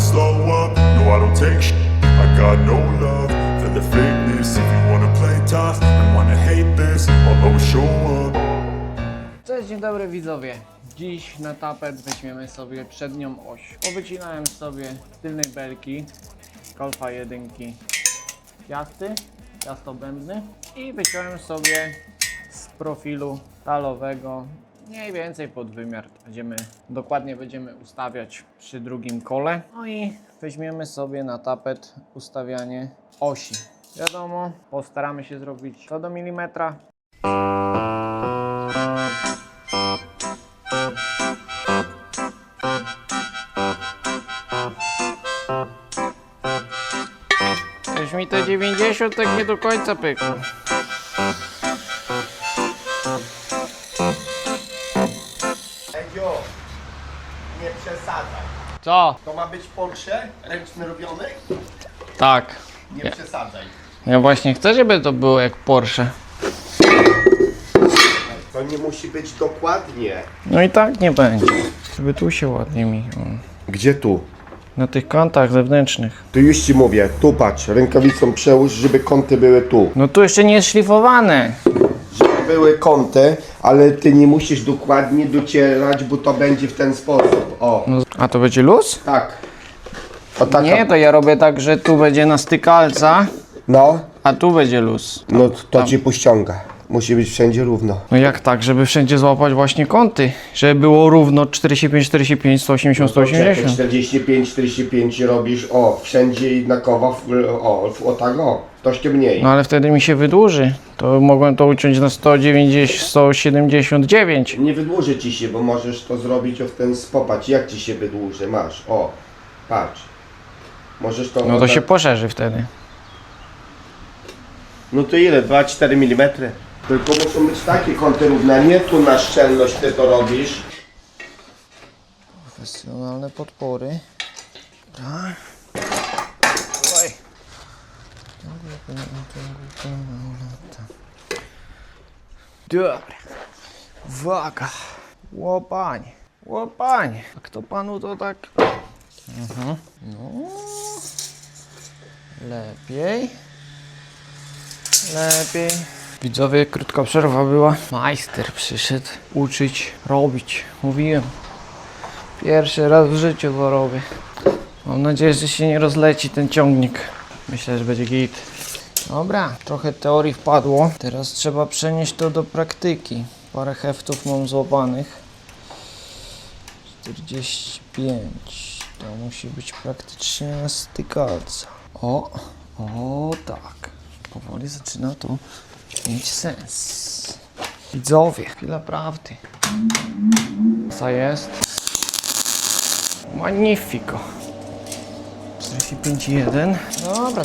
slow up, no I don't take sh- I got no love for the fakeness. If you wanna play tough and wanna hate this I'll always show up. Cześć, dzień dobry widzowie. Dziś na tapet weźmiemy sobie przednią oś. Powycinałem sobie tylnej belki Golfa 1 piasty, piasto bębny i wyciąłem sobie z profilu stalowego mniej więcej pod wymiar. Będziemy, dokładnie będziemy ustawiać przy drugim kole. No i weźmiemy sobie na tapet ustawianie osi. Wiadomo, postaramy się zrobić co do milimetra, Coś mi te 90 tak nie do końca pykło. Co? To ma być Porsche ręcznie robiony? Tak. Nie Nie. przesadzaj. Ja właśnie chcę, żeby to było jak Porsche. To nie musi być dokładnie. No i tak nie będzie. Żeby tu się ładnie mi. Gdzie tu? Na tych kątach zewnętrznych. Tu już ci mówię, tu patrz, rękawicą przełóż, żeby kąty były tu. No tu jeszcze nie jest szlifowane. Były kąty, ale ty nie musisz dokładnie docierać, bo to będzie w ten sposób. O, No, a to będzie luz? tak. O taka, Nie, to ja robię tak, że tu będzie na stykalca, No, a tu będzie luz. no to ci pościąga. Musi być wszędzie równo. No jak tak, żeby wszędzie złapać właśnie kąty. Żeby było równo 45, 45, 180, Czekaj, 180. 45, 45 robisz, o, wszędzie jednakowa, o, o tak o, troszkę mniej. No ale wtedy mi się wydłuży. To mogłem to uciąć na 190, 179. Nie wydłuży ci się, bo możesz to zrobić o w ten sposób. Jak ci się wydłuży? Masz, o, patrz. Możesz to... No to tak- się poszerzy wtedy. No to ile? 2-4 mm? Tylko muszą być takie kąty równe, nie tu na szczelność ty to robisz. Profesjonalne podpory. Dobra. Oj. Dobra. Uwaga. Łopanie. Łopanie. A kto panu to tak... Mhm. No. Lepiej. Lepiej. Widzowie, krótka przerwa była. Majster przyszedł uczyć, robić. Mówiłem. Pierwszy raz w życiu to robię. Mam nadzieję, że się nie rozleci ten ciągnik. Myślę, że będzie git. Dobra, trochę teorii wpadło. Teraz trzeba przenieść to do praktyki. Parę heftów mam złapanych. 45. To musi być praktycznie na stykalca. O, o tak. Powoli zaczyna to mieć sens. Widzowie, chwila prawdy. Co jest? Magnifico. 45,1. Dobra.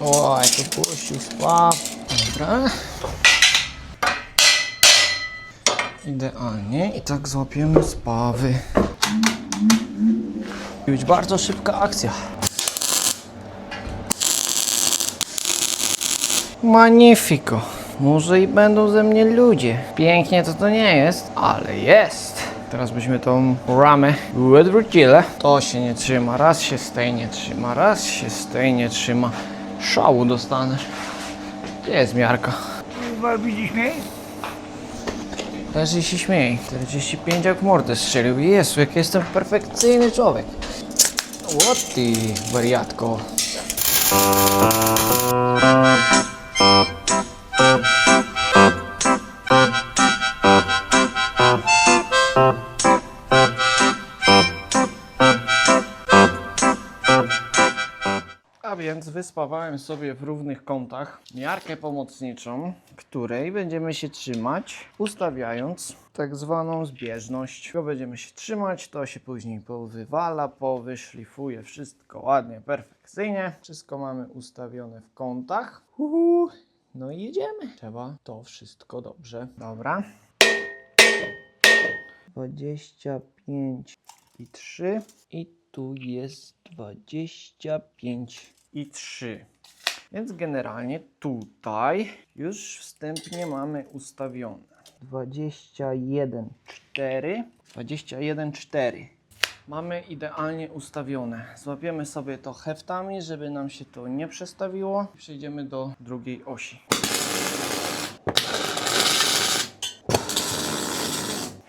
Oj, to puścił spaw. Dobra. Idealnie. I tak złapiemy spawy. Być bardzo szybka akcja. Magnifico. Może i będą ze mnie ludzie. Pięknie to to nie jest, ale jest. Teraz byśmy tą ramę odwrócili. To się nie trzyma, raz się z tej nie trzyma, raz się z tej nie trzyma. Szału dostanę. Gdzie jest miarka? widzisz mnie? Leży się śmieje. 45 jak mordę strzelił. Jezu, jak jestem perfekcyjny człowiek. O ty, wariatko. Więc wyspawałem sobie w równych kątach miarkę pomocniczą, której będziemy się trzymać, ustawiając tak zwaną zbieżność. To będziemy się trzymać, to się później powywala, powyszlifuje wszystko ładnie, perfekcyjnie. Wszystko mamy ustawione w kątach. Uhu. No i jedziemy. Trzeba to wszystko dobrze. Dobra. 25 i 3 i tu jest 25 i 3. Więc generalnie tutaj już wstępnie mamy ustawione 21 4 21 4 mamy idealnie ustawione. Złapiemy sobie to heftami, żeby nam się to nie przestawiło. Przejdziemy do drugiej osi.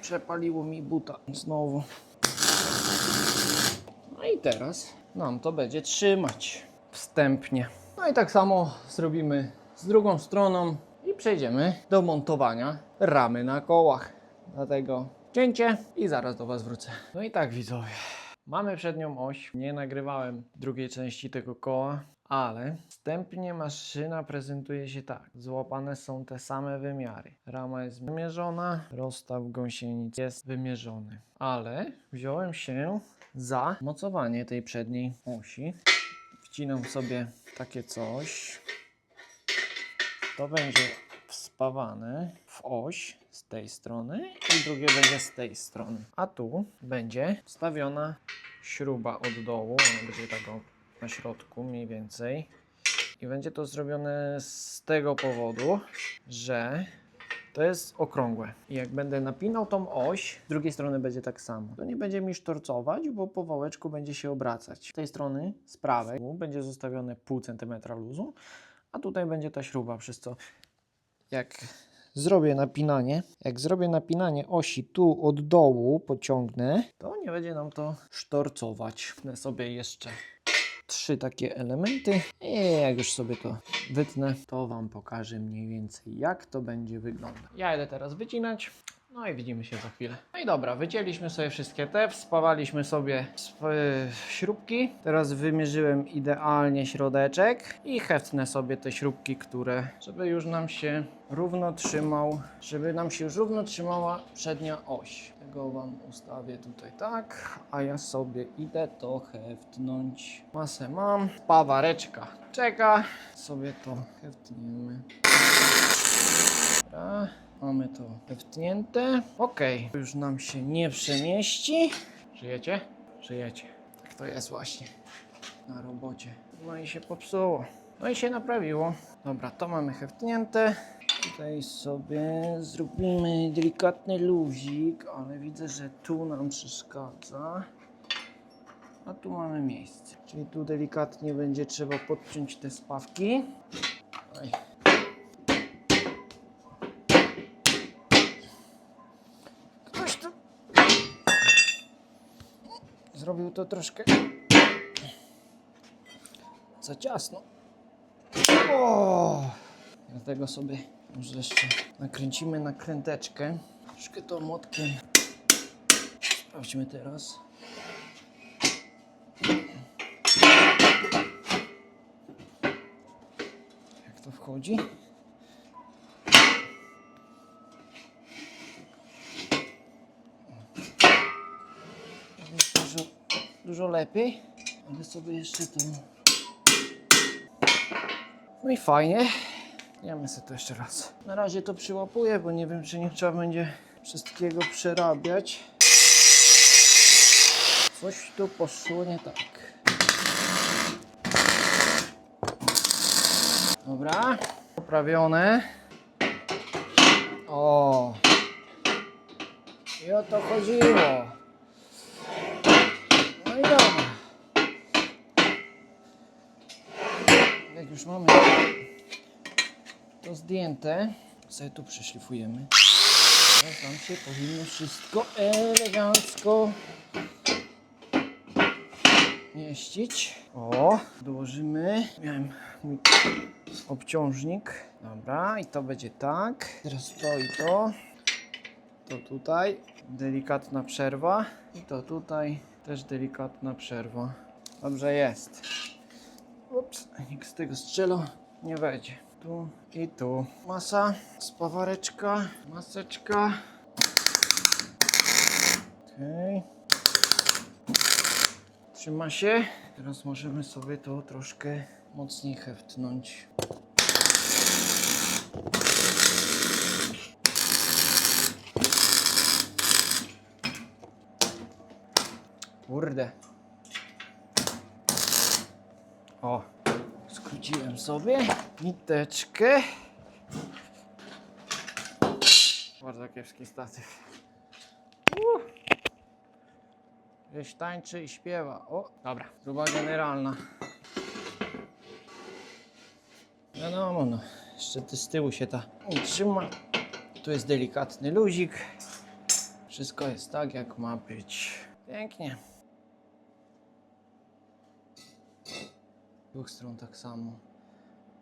Przepaliło mi buta znowu. No i teraz nam to będzie trzymać wstępnie. No i tak samo zrobimy z drugą stroną i przejdziemy do montowania ramy na kołach. Dlatego cięcie i zaraz do Was wrócę. No i tak widzowie, mamy przednią oś. Nie nagrywałem drugiej części tego koła, ale wstępnie maszyna prezentuje się tak. Złapane są te same wymiary. Rama jest wymierzona, rozstaw gąsienic jest wymierzony. Ale wziąłem się za mocowanie tej przedniej osi. Wcinam sobie takie coś. To będzie wspawane w oś z tej strony i drugie będzie z tej strony. A tu będzie wstawiona śruba od dołu, ona będzie tak o, na środku mniej więcej. I będzie to zrobione z tego powodu, że to jest okrągłe. I jak będę napinał tą oś, z drugiej strony będzie tak samo. To nie będzie mi sztorcować, bo po wałeczku będzie się obracać. Z tej strony, z prawej, będzie zostawione pół centymetra luzu, a tutaj będzie ta śruba, przez co jak zrobię napinanie, jak zrobię napinanie osi tu od dołu, pociągnę, to nie będzie nam to sztorcować. Wtnę sobie jeszcze trzy takie elementy i jak już sobie to wytnę, to Wam pokażę mniej więcej jak to będzie wyglądać. Ja idę teraz wycinać. No i widzimy się za chwilę. No i dobra, wycięliśmy sobie wszystkie te, wspawaliśmy sobie swoje śrubki. Teraz wymierzyłem idealnie środeczek i heftnę sobie te śrubki, które, żeby już nam się równo trzymał, żeby nam się już równo trzymała przednia oś. Tego Wam ustawię tutaj tak, a ja sobie idę to heftnąć. Masę mam, pawareczka czeka, sobie to heftniemy. Dobra, mamy to wtnięte. Ok, już nam się nie przemieści. Żyjecie? Żyjecie. Tak to jest właśnie na robocie. No i się popsuło. No i się naprawiło. Dobra, to mamy heftnięte. Tutaj sobie zrobimy delikatny luzik, ale widzę, że tu nam przeszkadza. A tu mamy miejsce. Czyli tu delikatnie będzie trzeba podciąć te spawki. Oj. Zrobił to troszkę za ciasno. O! Dlatego sobie może jeszcze nakręcimy nakręteczkę. Troszkę to młotkiem. Sprawdźmy teraz. Jak to wchodzi? Jest Dużo, dużo lepiej, ale sobie jeszcze to. No i fajnie. Jemy sobie to jeszcze raz. Na razie to przyłapuję, bo nie wiem, czy nie trzeba będzie wszystkiego przerabiać. Coś tu poszło nie tak. Dobra, poprawione. O! I o to chodziło. Dobra. Jak już mamy to zdjęte, sobie tu przeszlifujemy. Teraz nam się powinno wszystko elegancko mieścić. O, dołożymy. Miałem mój obciążnik. Dobra, i to będzie tak. Teraz to i to. To tutaj. Delikatna przerwa. I to tutaj. Też delikatna przerwa. Dobrze jest. Ups, nikt z tego strzela nie wejdzie. Tu i tu. Masa, spawareczka, maseczka. Okej. Trzyma się. Teraz możemy sobie to troszkę mocniej heftnąć. Kurde. O, skróciłem sobie niteczkę. Bardzo kiepski statyw. Uh. Gdzieś tańczy i śpiewa. O, dobra, próba generalna. Wiadomo, no, jeszcze ty z tyłu się ta trzyma. Tu jest delikatny luzik. Wszystko jest tak, jak ma być. Pięknie. Dwóch stron tak samo.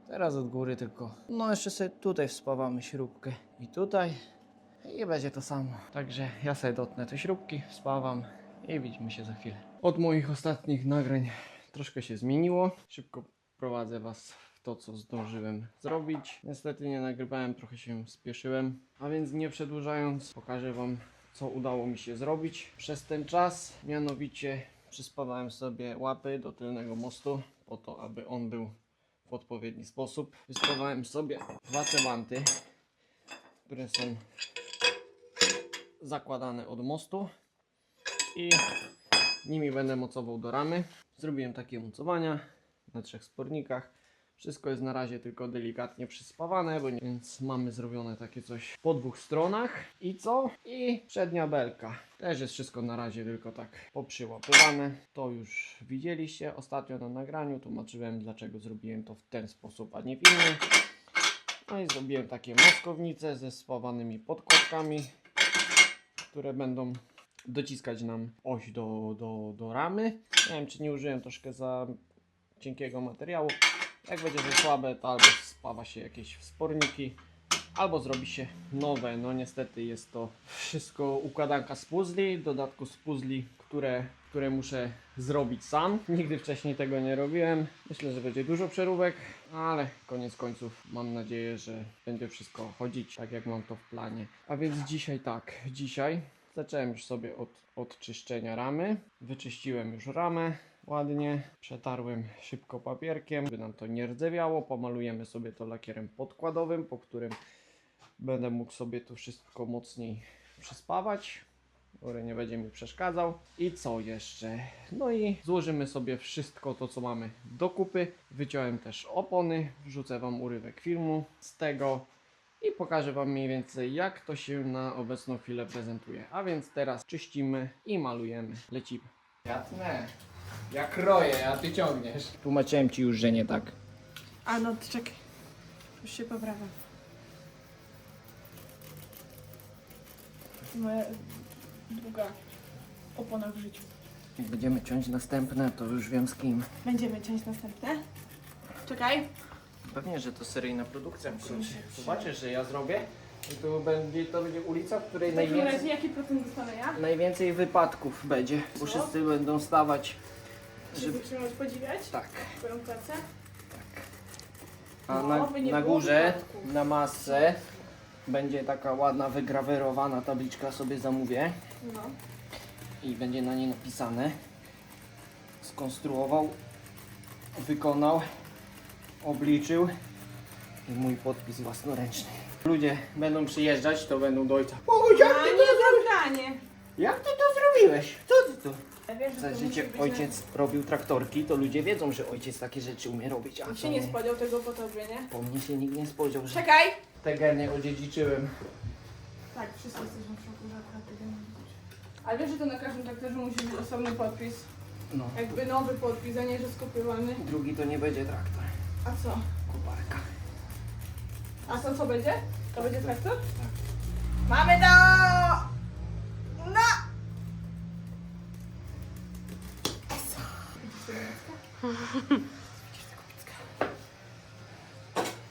Teraz od góry tylko. No, jeszcze sobie tutaj wspawamy śrubkę. I tutaj. I będzie to samo. Także ja sobie dotnę te śrubki, spawam i widzimy się za chwilę. Od moich ostatnich nagrań troszkę się zmieniło. Szybko prowadzę Was w to, co zdążyłem zrobić. Niestety nie nagrywałem, trochę się spieszyłem. A więc nie przedłużając, pokażę Wam, co udało mi się zrobić przez ten czas. Mianowicie przyspawałem sobie łapy do tylnego mostu, po to, aby on był w odpowiedni sposób. Wyspawałem sobie dwa cebanty, które są zakładane od mostu i nimi będę mocował do ramy. Zrobiłem takie mocowania na trzech spornikach. Wszystko jest na razie tylko delikatnie przyspawane, bo nie, więc mamy zrobione takie coś po dwóch stronach. I co? I przednia belka. Też jest wszystko na razie tylko tak poprzyłapywane. To już widzieliście ostatnio na nagraniu. Tłumaczyłem dlaczego zrobiłem to w ten sposób, a nie w inny. No i zrobiłem takie moskownice ze spawanymi podkładkami które będą dociskać nam oś do, do, do ramy. Nie wiem, czy nie użyłem troszkę za cienkiego materiału. Jak będzie za słabe, to albo spawa się jakieś wsporniki, albo zrobi się nowe. No niestety jest to wszystko układanka z puzli, w dodatku z puzli, które, które muszę zrobić sam. Nigdy wcześniej tego nie robiłem. Myślę, że będzie dużo przeróbek, ale koniec końców mam nadzieję, że będzie wszystko chodzić tak jak mam to w planie. A więc dzisiaj tak, dzisiaj zacząłem już sobie od, od czyszczenia ramy. Wyczyściłem już ramę ładnie, przetarłem szybko papierkiem, by nam to nie rdzewiało. Pomalujemy sobie to lakierem podkładowym, po którym będę mógł sobie to wszystko mocniej przyspawać który nie będzie mi przeszkadzał. I co jeszcze? No i złożymy sobie wszystko to, co mamy do kupy. Wyciąłem też opony, wrzucę Wam urywek filmu z tego i pokażę Wam mniej więcej, jak to się na obecną chwilę prezentuje. A więc teraz czyścimy i malujemy. Lecimy. Jasne. Ja kroję, a Ty ciągniesz. Tłumaczyłem Ci już, że nie tak. A no, czekaj. Już się poprawiam. Moja długa opona w życiu. Jak będziemy ciąć następne, to już wiem z kim. Będziemy ciąć następne. Czekaj. Pewnie, że to seryjna produkcja. Zobaczysz, że ja zrobię. I tu będzie, to będzie ulica, w której W takim najwięcej... razie jaki procent dostanę ja? Najwięcej wypadków będzie, bo Co? wszyscy będą stawać. Żeby trzymać, podziwiać Tak, twoją pracę? a No, na, nie na było górze, wypadków. na masce, będzie taka ładna, wygrawerowana tabliczka, sobie zamówię No. i będzie na niej napisane. Skonstruował, wykonał, obliczył i mój podpis własnoręczny. Ludzie będą przyjeżdżać, to będą do ojca. O, jak A ty nie to, zadanie. jak ty to zrobiłeś? Co ty to? Ja wiem, że to musi być ojciec robił traktorki, to ludzie wiedzą, że ojciec takie rzeczy umie robić. A Na... to się nie spodziewał tego po tobie, nie? Po mnie się nikt nie spodziewał, że Czekaj! te geny odziedziczyłem. Tak, wszyscy jesteśmy w szoku, że akurat tego nie widzisz. Ale wiesz, że to na każdym traktorze musi być osobny podpis. No. Jakby nowy podpis, a nie, że skopiowany. Drugi to nie będzie traktor. A co? Koparka. A co, co będzie? To będzie traktor? Tak. Mamy to!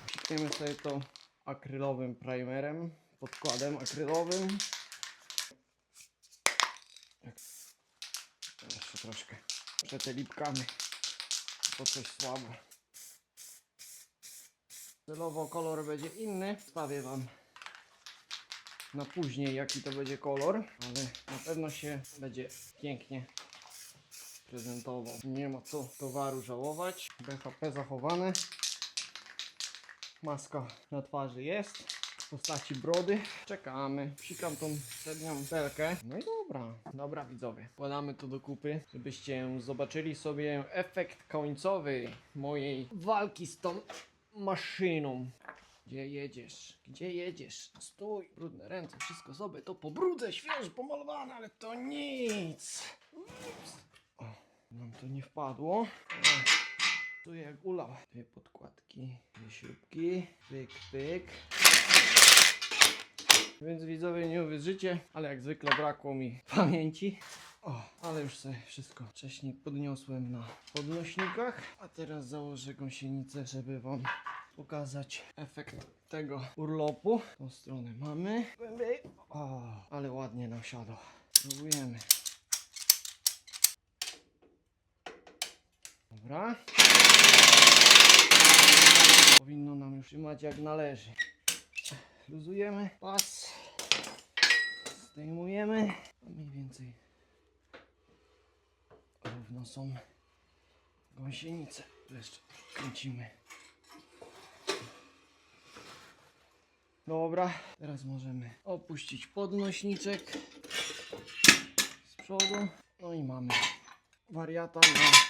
Przyklejmy sobie to akrylowym primerem, podkładem akrylowym. Tak. Jeszcze troszkę przetelipkamy, bo coś słabo. Celowo kolor będzie inny. Stawię Wam na później jaki to będzie kolor, ale na pewno się będzie pięknie Nie ma co towaru żałować. BHP zachowane. Maska na twarzy jest. W postaci brody. Czekamy. Psikam tą przednią belkę. No i dobra. Dobra widzowie. Wkładamy to do kupy, żebyście zobaczyli sobie efekt końcowy mojej walki z tą maszyną. Gdzie jedziesz? Gdzie jedziesz? Stój! Brudne ręce, wszystko sobie to pobrudzę, świeżo pomalowane, ale to nic. O, nam to nie wpadło. Tu jak ulał. Dwie podkładki, dwie śrubki, pyk, pyk. Więc widzowie nie uwierzycie, ale jak zwykle brakło mi pamięci. O, ale już sobie wszystko wcześniej podniosłem na podnośnikach. A teraz założę gąsienicę, żeby wam pokazać efekt tego urlopu. Tą stronę mamy. O, ale ładnie nam siadło. Próbujemy. Dobra. Powinno nam już trzymać jak należy. Luzujemy pas. Zdejmujemy. Mniej więcej równo są gąsienice. Jeszcze kręcimy. Dobra, teraz możemy opuścić podnośniczek z przodu. No i mamy wariata na,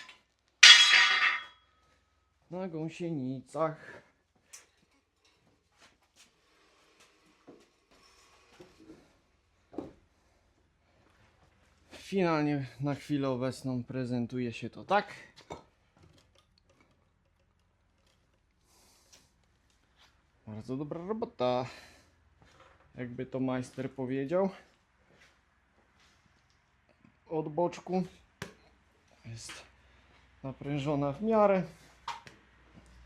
na gąsienicach. Finalnie na chwilę obecną prezentuje się to tak. Bardzo dobra robota. Jakby to majster powiedział. Od boczku jest naprężona w miarę.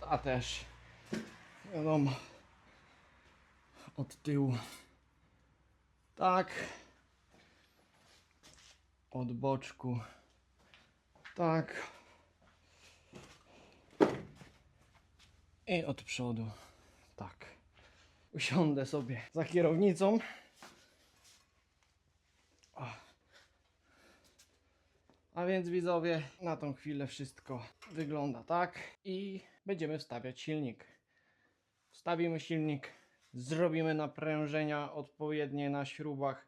Ta też. Wiadomo. Od tyłu. Tak. Od boczku. Tak. I od przodu. Tak. Usiądę sobie za kierownicą. A więc widzowie, na tą chwilę wszystko wygląda tak i będziemy wstawiać silnik. Wstawimy silnik, zrobimy naprężenia odpowiednie na śrubach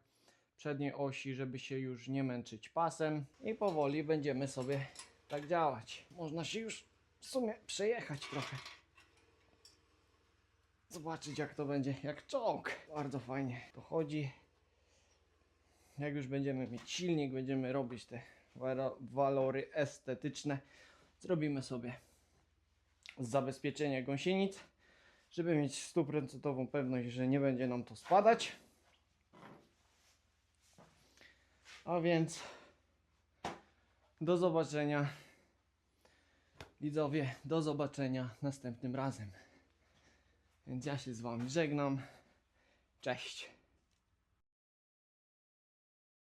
przedniej osi, żeby się już nie męczyć pasem i powoli będziemy sobie tak działać. Można się już w sumie przejechać trochę. Zobaczyć jak to będzie, jak czołg. Bardzo fajnie to chodzi. Jak już będziemy mieć silnik, będziemy robić te walory estetyczne, zrobimy sobie zabezpieczenie gąsienic, żeby mieć stuprocentową pewność, że nie będzie nam to spadać. A więc do zobaczenia. Widzowie, do zobaczenia następnym razem. Więc ja się z Wami żegnam. Cześć.